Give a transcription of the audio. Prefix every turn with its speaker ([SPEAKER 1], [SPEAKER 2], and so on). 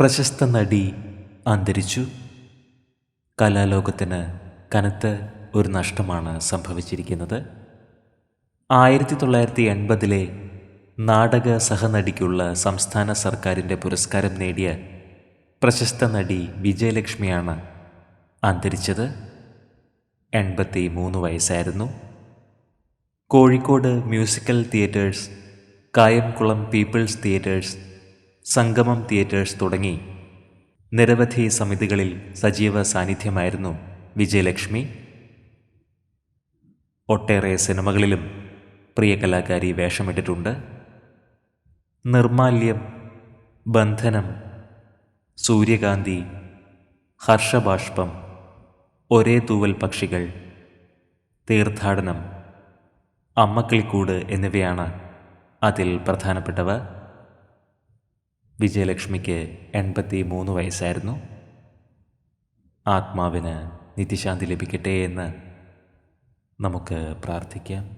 [SPEAKER 1] പ്രശസ്ത നടി അന്തരിച്ചു. കലാലോകത്തിന് കനത്ത ഒരു നഷ്ടമാണ് സംഭവിച്ചിരിക്കുന്നത്. ആയിരത്തി തൊള്ളായിരത്തി എൺപതിലെ നാടക സഹനടിക്കുള്ള സംസ്ഥാന സർക്കാരിന്റെ പുരസ്കാരം നേടിയ പ്രശസ്ത നടി വിജയലക്ഷ്മിയാണ് അന്തരിച്ചത്. എൺപത്തി മൂന്ന് വയസ്സായിരുന്നു. Kozhikode musical theatres Kayamkulam people's theatres Sangamam theatres തുടങ്ങി. നിരവധി സമിതികളിൽ സജീവ സാന്നിധ്യമായിരുന്നു വിജയലക്ഷ്മി. ഒട്ടേറെ സിനിമകളിലും പ്രിയ കലാകാരി വേഷമിട്ടിട്ടുണ്ട്. നിർമാല്യം ബന്ധനം സൂര്യകാന്തി ഹർഷബാഷ്പം ഒരേ തൂവൽ പക്ഷികൾ തീർത്ഥാടനം അമ്മക്കിളിക്കൂട് എന്നിവയാണ് അതിൽ പ്രധാനപ്പെട്ടവ. വിജയലക്ഷ്മിക്ക് എൺപത്തി മൂന്ന് വയസ്സായിരുന്നു. ആത്മാവിന് നിത്യശാന്തി ലഭിക്കട്ടെ എന്ന് നമുക്ക് പ്രാർത്ഥിക്കാം.